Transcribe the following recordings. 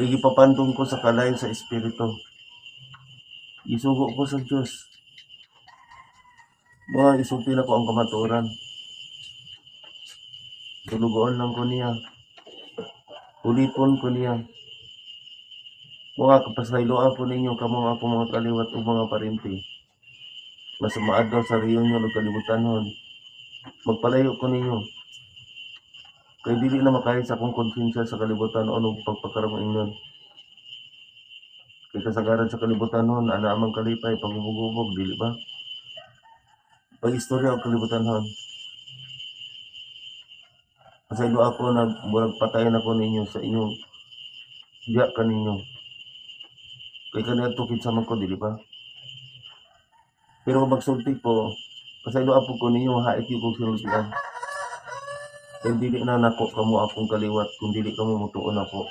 Kay gipapandong ko sa kalayo sa espiritu. Isugo ko sa Diyos. Mga isulti na ko ang kamaturan. Tulugoon lang ko niya. Ulipon ko niya. Mga kapasayloan po ninyo kamo ako mga kaliwat o mga parimpi. Mas maadlaw sa reunion o kalibutanon. Magpalayo ko ninyo. Kay dili na makain sa akong konsensya sa kalibutan o anong pagpakaramang ingon. Kay kasagaran sa kalibutan hon, ana amang kalipay, pagubog-ubog, dili ba? Pag-istorya ang kalibutan hon. Kasi ilo ako nag murag patayan ako ninyo sa inyong diya ka ninyo. Kay kanina tukid sa ko, dili ba? Pero magsulti ko, kasi ilo ako ko ninyo, hait yung kong sinultian. Kaya dili na nako kamo akong kaliwat kung dili kamo mutuon ako.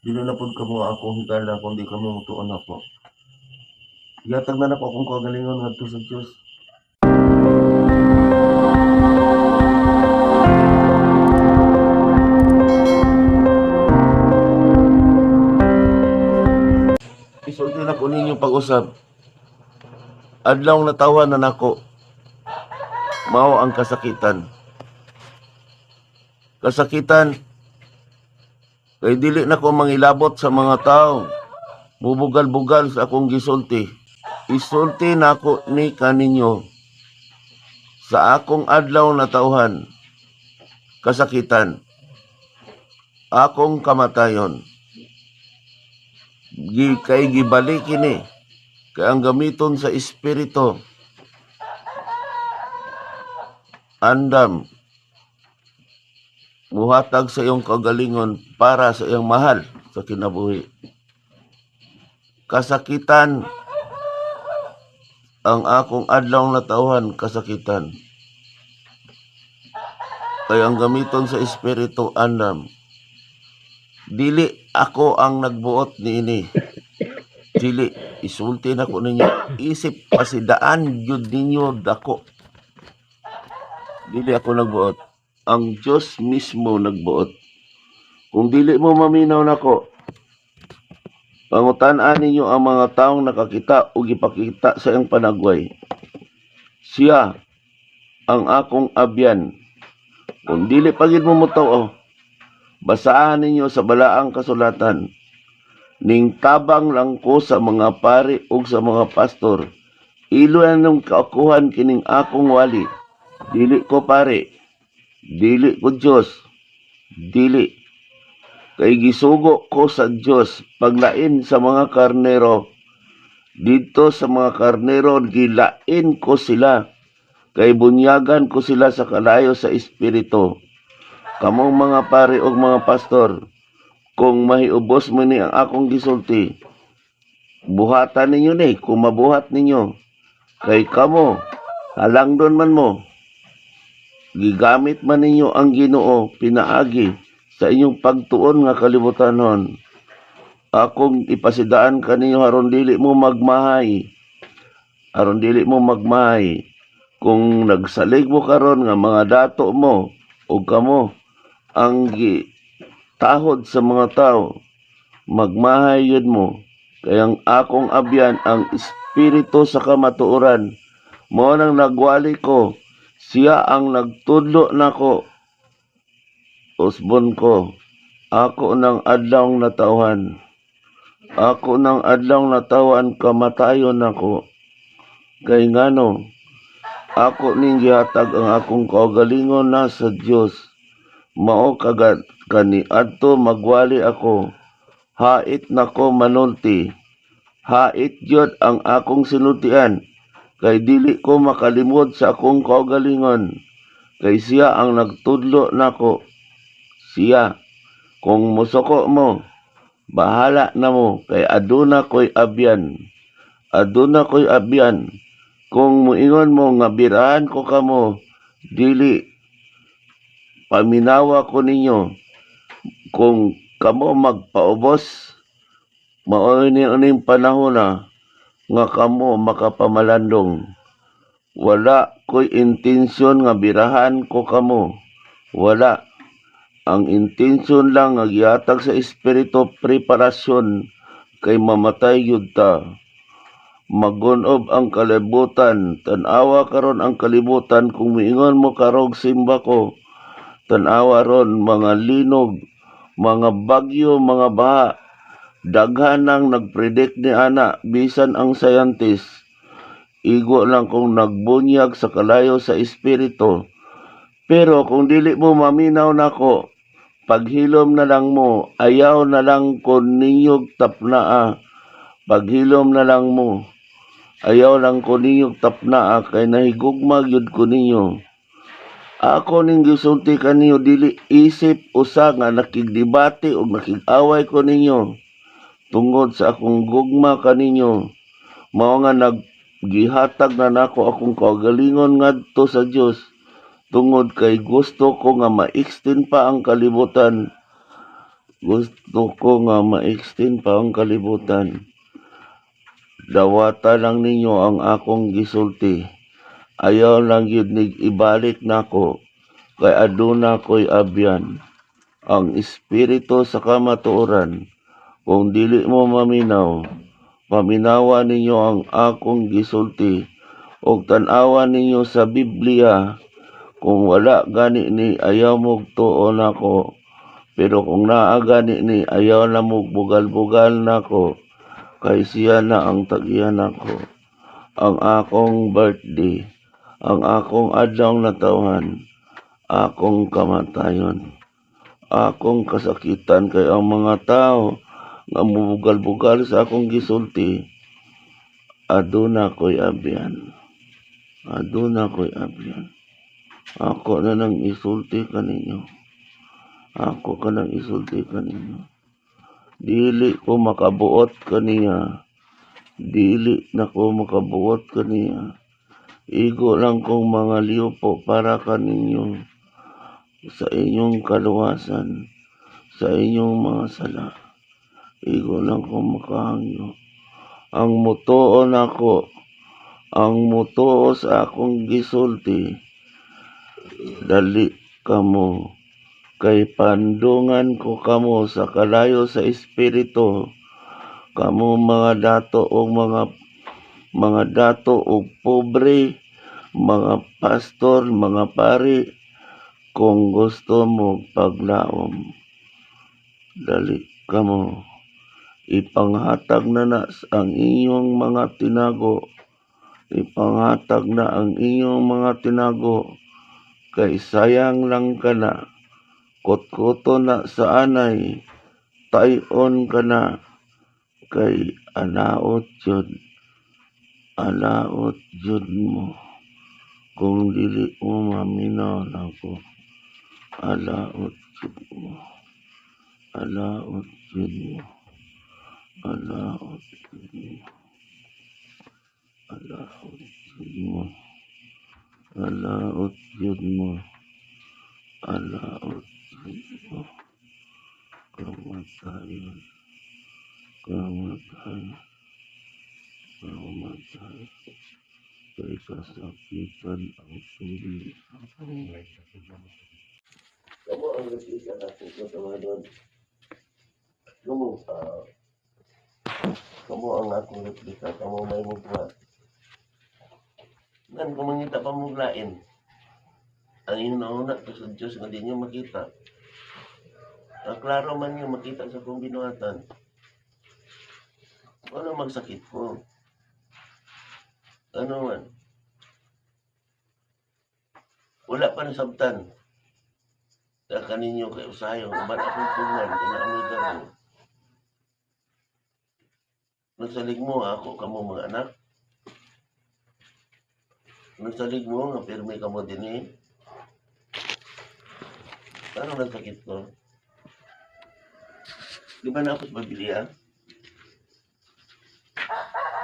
Dili na pud kamo akong higala kung di kamo mutuon ako. Yatag na nako akong kagalingon ngadto sa Dios. Isulti na ko ninyo pag-usap. Adlaw na tawa na nako. Mao ang kasakitan kasakitan. Kay dili na ko mangilabot sa mga tao. Bubugal-bugal sa akong gisulti. Isulti na ni kaninyo sa akong adlaw na tauhan. Kasakitan. Akong kamatayon. Gi kay gibalik ini kay ang gamiton sa espiritu andam muhatag sa iyong kagalingon para sa iyong mahal sa kinabuhi. Kasakitan ang akong adlaw na tauhan kasakitan. Kaya ang gamiton sa espiritu andam. Dili ako ang nagbuot ni ini. Dili isulti na ko ninyo. Isip pasidaan yun ninyo dako. Dili ako nagbuot ang Diyos mismo nagbuot. Kung dili mo maminaw nako, pangutan-an ninyo ang mga taong nakakita o gipakita sa iyong panagway. Siya ang akong abyan. Kung dili pagid mo mutuo, basahan ninyo sa balaang kasulatan. Ning tabang lang ko sa mga pari ug sa mga pastor. Ilo nung kaukuhan kining akong wali. Dili ko pare, Dili ko Diyos. Dili. Kay gisugo ko sa Diyos paglain sa mga karnero. Dito sa mga karnero gilain ko sila. Kay bunyagan ko sila sa kalayo sa espiritu. Kamong mga pare o mga pastor, kung mahiubos mo ni ang akong gisulti, buhatan ninyo ni, kung mabuhat ninyo. Kay kamo, halang doon man mo, gigamit man ninyo ang Ginoo pinaagi sa inyong pagtuon nga kalibutanon akong ipasidaan kaninyo aron dili mo magmahay. Aron dili mo magmahay. Kung nagsalig mo karon nga mga dato mo o kamo ang gi tahod sa mga tao magmahay yun mo. Kayang akong abyan ang espiritu sa kamatuoran. Mo nang nagwali ko siya ang nagtudlo nako. Usbon ko. Ako nang adlaw na tauhan. Ako nang adlaw na tawan kamatayon nako. Kay ngano, ako ning gihatag ang akong kaugalingon na sa Dios. Mao kagad kani adto magwali ako. Hait nako manulti. Hait jud ang akong sinultian kay dili ko makalimod sa akong kaugalingon. Kay siya ang nagtudlo nako. Siya kung musuko mo bahala na mo. Kay aduna ko'y abyan. Aduna ko'y abyan. Kung muingon mo nga birahan ko kamo dili paminawa ko ninyo. Kung kamo magpaubos mao ni uning panahon na nga kamo makapamalandong. Wala ko'y intensyon nga birahan ko kamo. Wala. Ang intensyon lang nga gihatag sa espiritu preparasyon kay mamatay yud ta. Magunob ang kalibutan, tanawa karon ang kalibutan kung miingon mo karog simba ko. Tanawa ron mga linog, mga bagyo, mga baha. Daghan nang nagpredict ni ana bisan ang scientist. Igo lang kung nagbunyag sa kalayo sa espiritu. Pero kung dili mo maminaw nako, paghilom na lang mo, ayaw na lang ko ninyog tapnaa. Paghilom na lang mo, ayaw lang ko ninyog tapnaa kay nahigugma gyud ko ninyo. Ako ning gisulti kaniyo dili isip usa nga nakigdebate o nakig-away ko ninyo tungod sa akong gugma kaninyo. Mao nga naggihatag na nako akong kaugalingon ngadto sa Dios tungod kay gusto ko nga ma-extend pa ang kalibutan. Gusto ko nga ma-extend pa ang kalibutan. Dawata lang ninyo ang akong gisulti. Ayaw lang yun nig ibalik nako kay aduna ko'y abyan. Ang espiritu sa kamatuoran, kung dili mo maminaw, paminawa ninyo ang akong gisulti, og tanawa ninyo sa Biblia, kung wala gani ni ayaw mo tuon ako, pero kung naa gani ni ayaw na mo bugal-bugal nako, kay siya na ang tagyan nako. Ang akong birthday, ang akong adlaw na tawhan, akong kamatayon, akong kasakitan kay ang mga tao nga mubugal-bugal sa akong gisulti, aduna ko'y abyan. Aduna ko'y abyan. Ako na nang isulti kaninyo. Ako ka nang isulti kaninyo. Dili ko makabuot kaniya. Dili na ko makabuot kaniya. Igo lang kong mga liupo para kaninyo sa inyong kaluwasan, sa inyong mga sala. Igo kong makahangyo. Ang mutuon ako, ang mutuo sa akong gisulti, dali kamo. Kay pandungan ko kamo sa kalayo sa espiritu. Kamo mga dato o mga mga dato o pobre mga pastor mga pari kung gusto mo paglaom. Dali kamo ipanghatag na na ang inyong mga tinago. Ipanghatag na ang inyong mga tinago. Kay sayang lang ka na. Kutkuto na sa anay. Tayon ka na. Kay anaot yun. Anaot yun mo. Kung dili mo maminaw nako alaot yun mo. Alaot yun mo alaot yun mo alaot yun mo alaot yun mo alaot yun mo kamatayon kamatayon kamatayon kay kasakitan ang tubig kamu ang nagkisa natin ko sa mga doon kamu ah, kamu ang akong replika. Kamu may mugla Nan kung mangita pa muglain ang inyong nauna to sa Diyos nga di makita. Ang klaro man nyo makita sa kong binuhatan. Ano magsakit ko ano man. Wala pa nasabtan sa kaninyo kay usayo uban akong tungan inaamoy kamo nagsalig mo ako kamo mga anak. Nagsalig mo nga pirmi kamo din eh. Ano nagsakit ko. Di ba na ako sa Biblia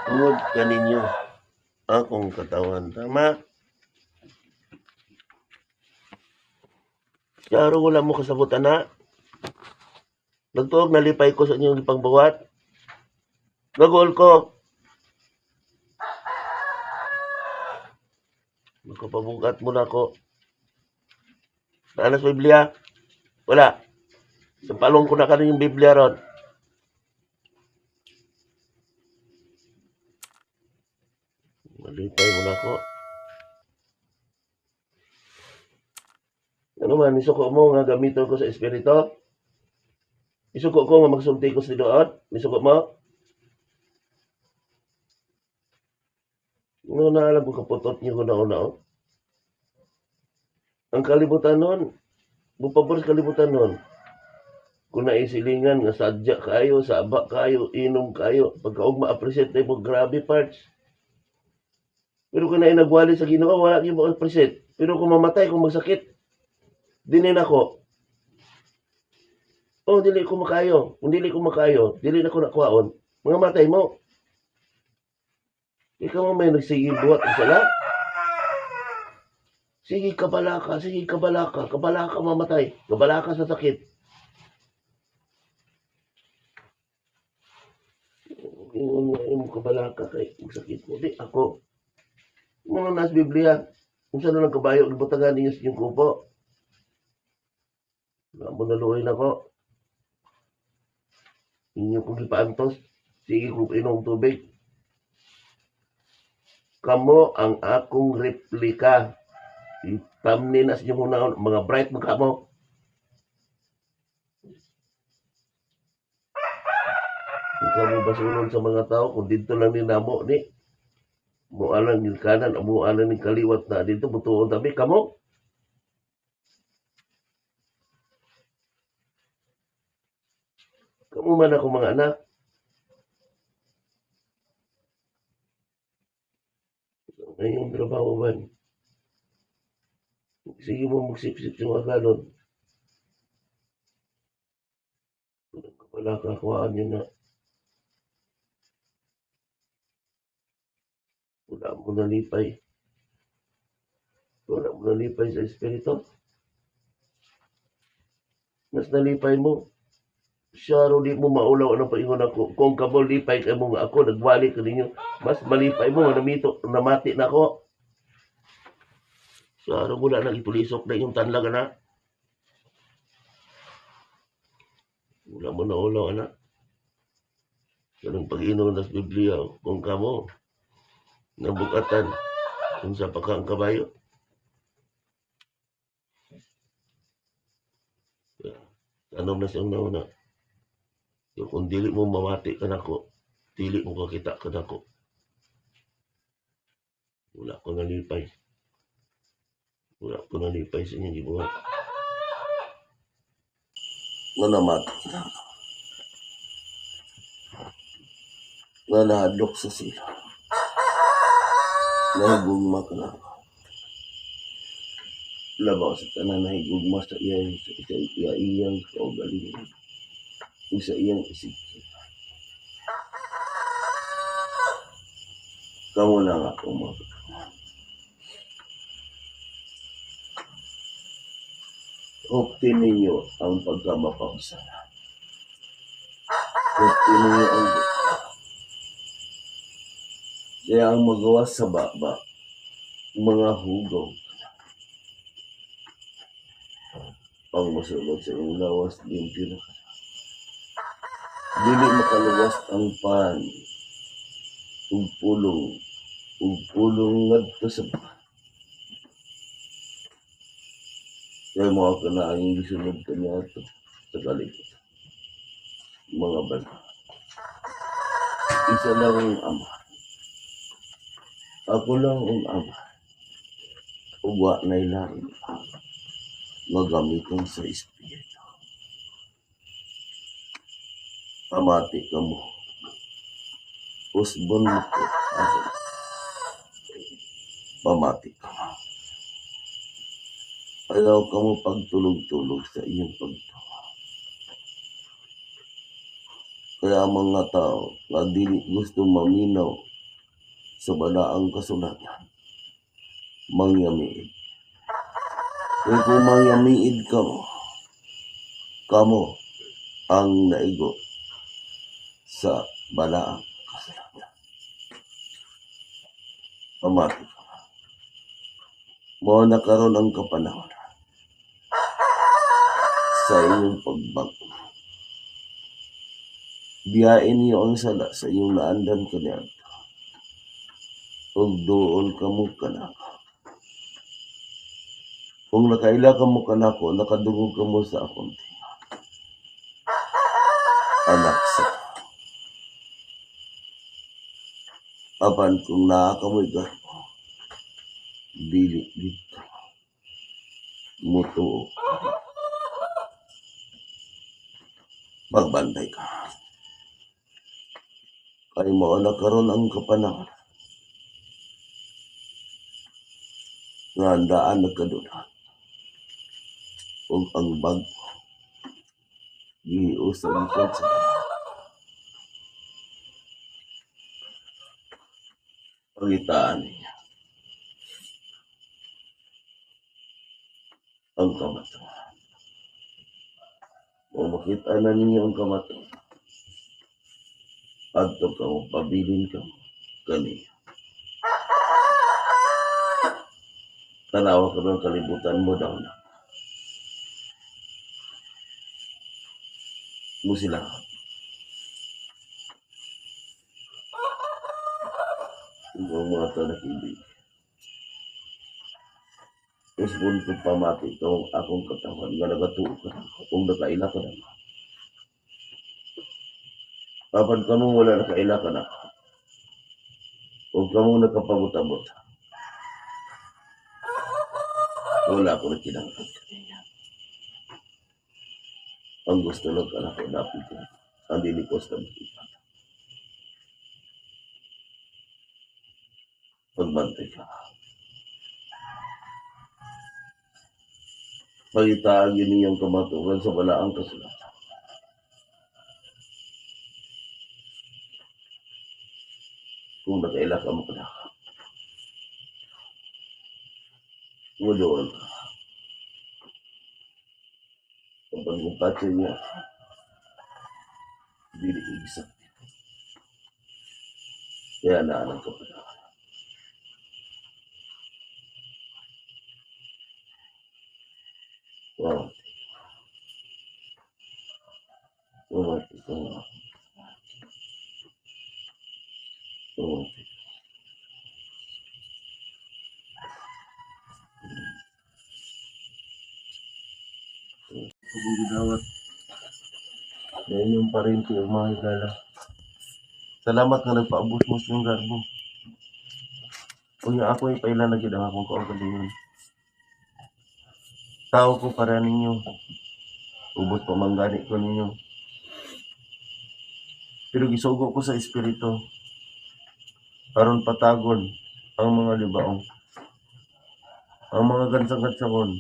tungod kaninyo akong katawan tama? Klaro wala mo kasabutan na. Nagtuog nalipay ko sa inyong ipagbuwat. Nagol ko. Magkapabugat mo na ako. Naanas Biblia. Wala. Sa palong ko na kanin yung Biblia ron. Malipay mo na ako. Ano man, isuko mo nga gamiton ko sa Espiritu? Isuko ko nga magsulti ko sa doon? Isuko mo? Ano na alam ko kaputot niyo ko na una oh. Ang kalibutan nun, bupabor kalibutan nun, kung naisilingan nga sadya kayo, saba kayo, inom kayo, pagkaog ma-appreciate tayo mo, grabe parts. Pero kung na nagwali sa ginoo, wala kayo ma-appreciate. Pero kung mamatay, kung magsakit, dinin ako. Oh, dili ko makayo. Kung dili ko makayo, dili na ko nakwaon. Mga matay mo. Ikaw mo may nagsige buhat ang sala. Sige, kabalaka. Sige, kabalaka. Kabalaka mamatay. Kabalaka sa sakit. Ingon nga yung kabalaka kay sakit mo. Di, ako. Mga nas Biblia. Kung saan lang kabayo, ibutagan ninyo sa inyong kupo. Wala mo naluoy na ko. Inyo kong ipaantos. Sige kong inom tubig. Kamo ang akong replika. Itamni na sa inyong una, mga bright mo kamo. Ikaw mo basulon sa mga tao kung dito lang ni namo ni mo alang yung kanan mo alang yung kaliwat na dito butuon tabi kamo Kamu man ako mga anak. Ngayong trabaho ba? Sige mo magsipsip sa mga galon. Wala kakuhaan nyo na. Wala mo nalipay. Wala mo nalipay sa espiritu. Mas nalipay mo. Siya ro di mo maulaw ang paingon ako. Kung kabol lipay ka mo ako, nagwali ka ninyo. Mas malipay mo, namito, namati na ako. Siya ro mula nang ipulisok na yung tanlaga na. Wala mo na ulaw, anak. Ganang pag-inom ng Biblia, kung kamo, nabukatan, kung sa pakang kabayo. Tanong na siyang nauna. Yung kung dili mo mamati ka nako, dili mo kakita ka nako. Wala ko nalipay. Wala ko nalipay sa inyong gibuhat. Nga namati ka. Nga nahadlok sa sila. Nahigugma ka na. Labaw sa tanan nahigugma sa iyang sa sa iya iyang kaugalingan ug sa iyang isip. Kamu lang ako mo. Hukti ninyo ang pagkamapausa. Hukti ninyo ang kaya ang magawa sa baba, mga hugaw, ang masunod sa iyong lawas, limpyo na. Dili makaluwas ang pan, ug pulong, ug pulong ngadto sa. Kaya mga ka na ang gisunod ka niya ito sa kalikot. Mga bala. Isa lang ang ama. Ako lang ang ama. Uwa na ilalim magamiton sa Espiritu. Pamati ka mo. Mo. Pamati ka. Ayaw ka mo pagtulog-tulog sa iyong pagtawa. Kaya mga tao nga dili gusto maminaw sa balaang kasulatan, mangyamiid kung kumangamiid ka mo, kamo ang naigo sa balaang kasalanan. Pamati ka. Mo na karon ang kapanahon. sa iyong pagbago. Biyain niyo ang sala sa iyong naandan kaniya. Ug doon ka mo kanako. Kung nakaila ka mo kanako, nakadungog ka mo sa akong tinga. Anak sa Apan kung naa ka dili dito. Mutuo. Magbantay ka. Kay mo na karon ang kapanahon. Nga handaan nagkadunan. Ug ang bago. Giusag ikot sa Pangitaan niya. Ang kamato. Kung makita na ninyo ang kamato, adto ka mo, pabilin ka mo, kaniya. Tanawa ka ng kalibutan mo daw na. Mo sila. Ang mga tanakibig. Tapos kung kung pamati itong akong katawan nga nagatuo ka na kung nakaila ka na. Papan ka mo wala nakaila ka na. Kung ka mo nakapabutabot. Wala ko na kinangkat. Ang gusto lang ka na ko dapit ko. Ang dinikos na makipat. Pagbantay ka. Pagitaan yun niyong kamatukan sa balaang kasulatan. Kung nakaila ka mo ka na. Mudoon ka. Yung patsi niya, dili isa. Kaya naalang ka na. Wow. Pagigidawat. Yan yung parinti ang mga higala. Salamat nga nagpaabot mo sa yung garbo. Kung yung ako yung pailan na gid ang akong kaugalingon. Tao ko para ninyo. Ubot pamanggani ko ninyo. Pero gisugo ko sa espiritu. Karon patagon ang mga libaong. Ang mga gansang-gansangon.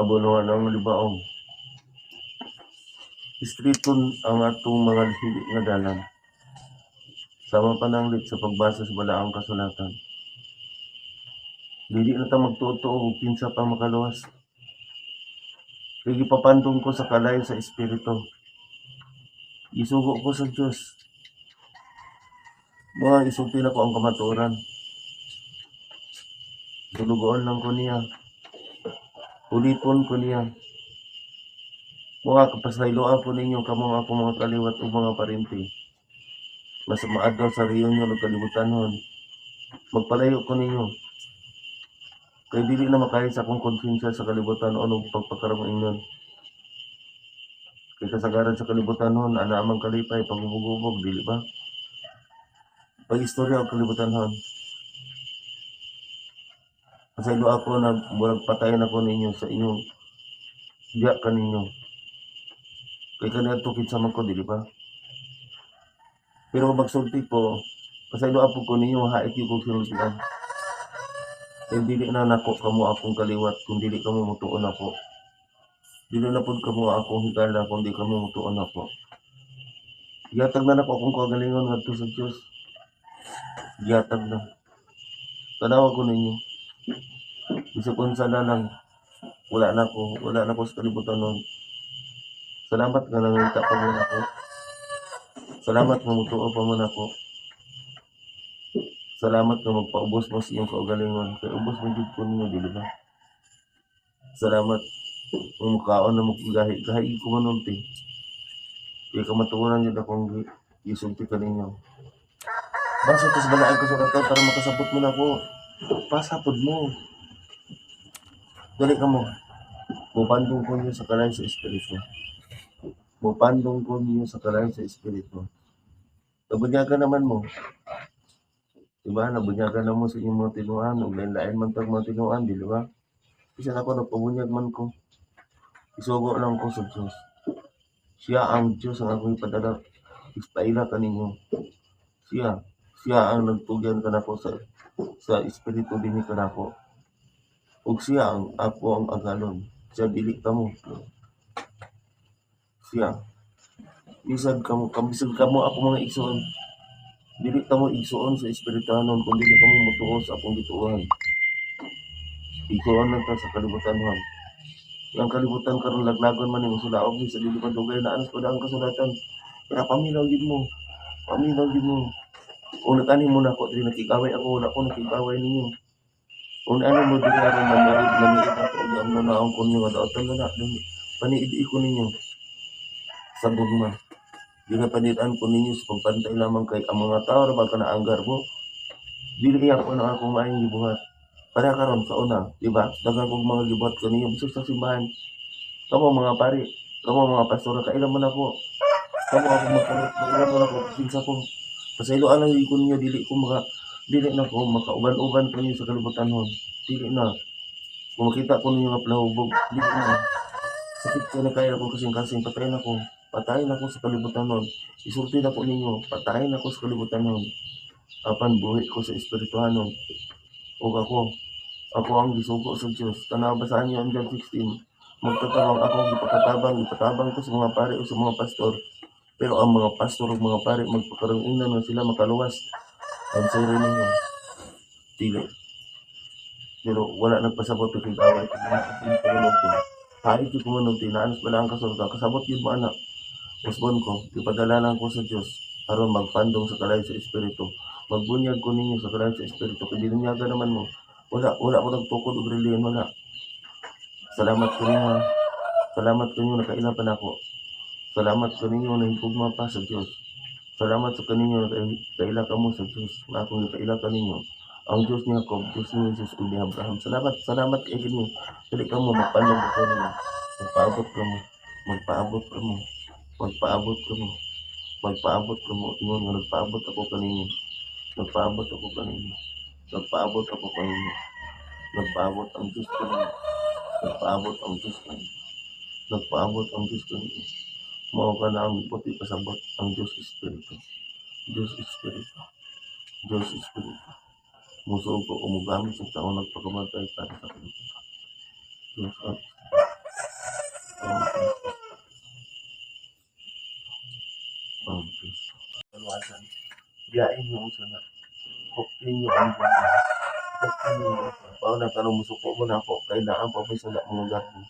Abunuhan ang libaong. Istriton ang atong mga hili nga dalan. Sama pananglit sa pagbasa sa balaang kasulatan. Dili na ta magtuto og kinsa pa makaluwas. Kaya gipapandong ko sa kalay sa espiritu. Isugo ko sa Diyos. Mga isulti na ko ang kamaturan. Tulugoon lang ko niya. Ulipon ko niya. Mga kapasayloan po ninyo kamong ako mga kaliwat o mga parinti. Mas maadlaw sa reunion o kalibutanon. Magpalayo ko ninyo. Kaya dili na makain sa akong konsensya sa kalibutan o anong pagpakaramang inyon. Kaya kasagaran sa kalibutan hon, ana amang kalipay, pagubog-ubog, dili ba? Pag-istorya ang kalibutan hon. Kasi ilo ako na murag ako ninyo sa inyong diya ka ninyo. Kaya kanina tukit sa man ko, dili ba? Pero magsulti po, kasi ilo ako ko ninyo, hait kong sinultian. Kaya dili na nako kamo akong kaliwat, kung dili kamo mutuon ako. Dili na po kamo akong higala, kung di kamo mutuon ako. Giyatag na nako akong kagalingon ngadto sa Diyos. Giyatag na. Tanawa ko ninyo. Bisa kung sana lang, wala na ako, wala na ako sa kalibutan nun. Salamat nga nangita pa mo ako. Salamat nga mutuo pa mo ako. Salamat nga magpaubos mo sa iyong kaugalingon. Kaya ubos mo dito ko ninyo, di ba? Salamat Kung mukhaon na gahi, gahi ko manunti. Kaya kamatuunan yun akong gisulti ka ninyo. Basta tas balaan ko sa kanta para makasabot mo na ako. Pasapod mo. Dali ka mo. Mupandong ko niyo sa kalay sa espiritu. Mupandong ko niyo sa kalay sa espiritu. Nabunyagan naman mo. Diba? Nabunyagan na mo sa inyong mga tinuan. Huwag lain man tag mga tinuan. Di ba? Isa ako nagpabunyag man ko. Isugo lang ko sa Diyos. Siya ang Diyos ang akong ipadala. Ispaila ka ninyo. Siya. Siya ang nagtugyan ka na ko sa sa espiritu din ka na ko. Ug siya ang ako ang agalon. Siya dili ka mo. Siya. Bisag ka mo, kabisag ka mo ako mga igsoon. Dili ka mo igsoon sa espiritanon kung dili ka mo mutuo sa akong gituohan. Igsoon lang ta sa kalibutan man. Yang kalibutan karon laglagon man yung sulaog ni sa dili pa dugay na anas ang kasulatan. Kaya paminaw gid mo. Paminaw gid mo. Kung nagani mo na ako, dili nakikaway ako, wala ko nakikaway ninyo. Kung ano mo dili aron manayid maniid ako ug ang nanaong ko niyo nga daotan na dili paniid ko ninyo sa na panidan ko ninyo sa pagpantay lamang kay ang mga tao ra ba ka naanggar mo. Dili iya ko na akong maayong gibuhat. Para karon sa una, di ba? Daghang kong mga gibuhat kaninyo bisag sa simbahan. Kamo mga pari, kamo mga pastor, kailan man ako. Kamo ako magkalit, kailan man ako kinsa ko. Pasayloan lang ko ninyo dili ko maka dili na ko makauban-uban ko sa kalibutan hon. Dili na. Kung makita ko ninyo nga plahubog, dili na. Sakit ko na kaya ko kasing-kasing, patayin ako. Patayin ako sa kalibutan nun. Isulti na ko ninyo, patayin ako sa kalibutan nun. Apan buhi ko sa espirituhan nun. O ako, ako ang gisugo sa Diyos. Tanaw basahan niyo ang John 16. Magtatabang ako, ipakatabang, ipatabang ko sa mga pare o sa mga pastor. Pero ang mga pastor o mga pare, magpakaroon na sila makaluwas. Ang siro ninyo. Dili. Pero wala nagpasabot kay away. Kung mga kapilin ko Kahit yung kumunong tinaanas pala ang kasultan, kasabot yun mo anak. Usbon ko, ipadala lang ko sa Diyos, aron magpandong sa kalay sa Espiritu. Magbunyag ko ninyo sa kalay sa Espiritu, binunyaga naman mo, wala, wala ko nagtukod o reliyon, wala. Salamat ko ninyo, ha. salamat ko ninyo, nakailapan ako. Salamat ko ninyo, nahigugma pa sa Diyos. Salamat sa kaninyo, nakaila ka mo sa Diyos, na akong nakaila ka ninyo. Ang Diyos ni Jacob, Diyos ni Jesus, ni Abraham. Salamat, salamat kay mo. Dili ka mo, magpandong ko ninyo. Magpaabot ka mo. Magpaabot ka mo. Magpaabot ka mo. Magpaabot ka mo. Ingon nga, nagpaabot ako kaninyo. Nagpaabot ako kaninyo. Nagpaabot ako kaninyo. Nagpaabot ang Diyos kaninyo. Nagpaabot ang Diyos kaninyo. Nagpaabot ang Diyos kaninyo. Mao ka na ang puti pasabot ang Diyos Espiritu. Diyos Espiritu. Diyos Espiritu. Musuog ko umugamit sa taon nagpakamatay para sa kalibutan. Diyos. Kalwasan. Biyain niyo ang sana. Niyo ang buwan. Huktin niyo ang buwan. Pao na karong musuko mo na ako. Kailangan pa may sala mga garbo.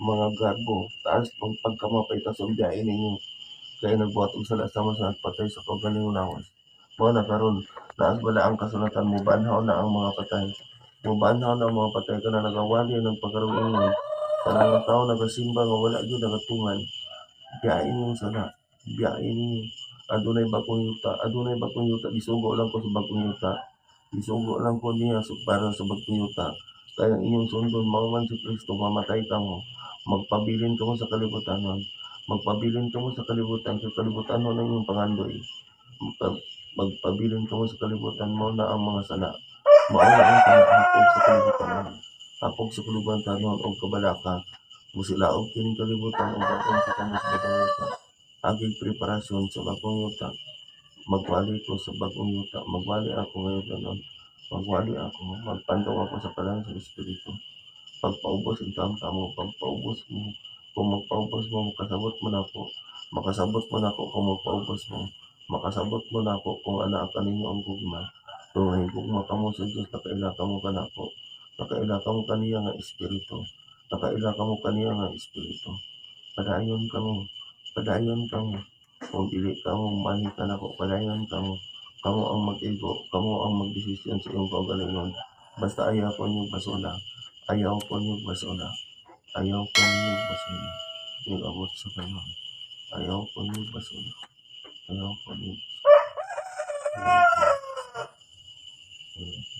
Mga garbo. Taas pang pagkamapay kasong biyain ninyo. Kaya nagbuhat og sala sama sa patay sa kagaling nawas. Mga na karon Naas bala ang kasulatan mo banhaw na ang mga patay. Mo banhaw na ang mga patay ka na nagawali ng pagkaroon mo. Sa mga tao nagasimba nga wala gyud nagatungan. Biyain mo sana. Biyain niyo. Adunay bagong yuta. Adunay bagong yuta. Isugo lang ko sa bagong yuta. Isugo lang ko niya sa para sa bagong yuta. Kaya ang inyong sundon, mauman si Kristo, mamatay ka mo. Magpabilin ka mo sa kalibutan Magpabilin ka mo sa kalibutan. Sa kalibutan mo na inyong pangandoy. Magpa- magpabilin ka mo sa kalibutan mo na ang mga sala. Mauna ang kanahapog sa kalibutan mo. Hapog sa kalibutan mo o kabalaka. Musilaog kining kalibutan o bakong sa kamo Aging preparasyon sa bagong yuta. Magwali ko sa bagong yuta. Magwali ako ngayon ganon. Magwali ako. Magpandong ako sa kalan sa Espiritu. Pagpaubos ang tamta mo. Pagpaubos mo. Kung magpaubos mo, makasabot mo na ako. Makasabot mo na ako kung magpaubos mo makasabot mo na ako kung anak ka ninyo ang gugma. Kung may gugma ka mo sa Diyos, nakaila ka mo ka na ako. Nakaila ka mo kaniya nga Espiritu. Nakaila ka mo kaniya nga Espiritu. Padayon ka mo. Padayon ka mo. Kung dili ka mo, mani ka na ako. Padayon ka mo. Kamu ang mag-igo. Kamu ang magdesisyon sa iyong kaugalingon. Basta ayaw ko niyo basura. Ayaw ko niyo basura. Ayaw ko ng basura. Nag-abot sa kanon. Ayaw ko ng basura. Ayaw ko ng basura. Ayaw ko.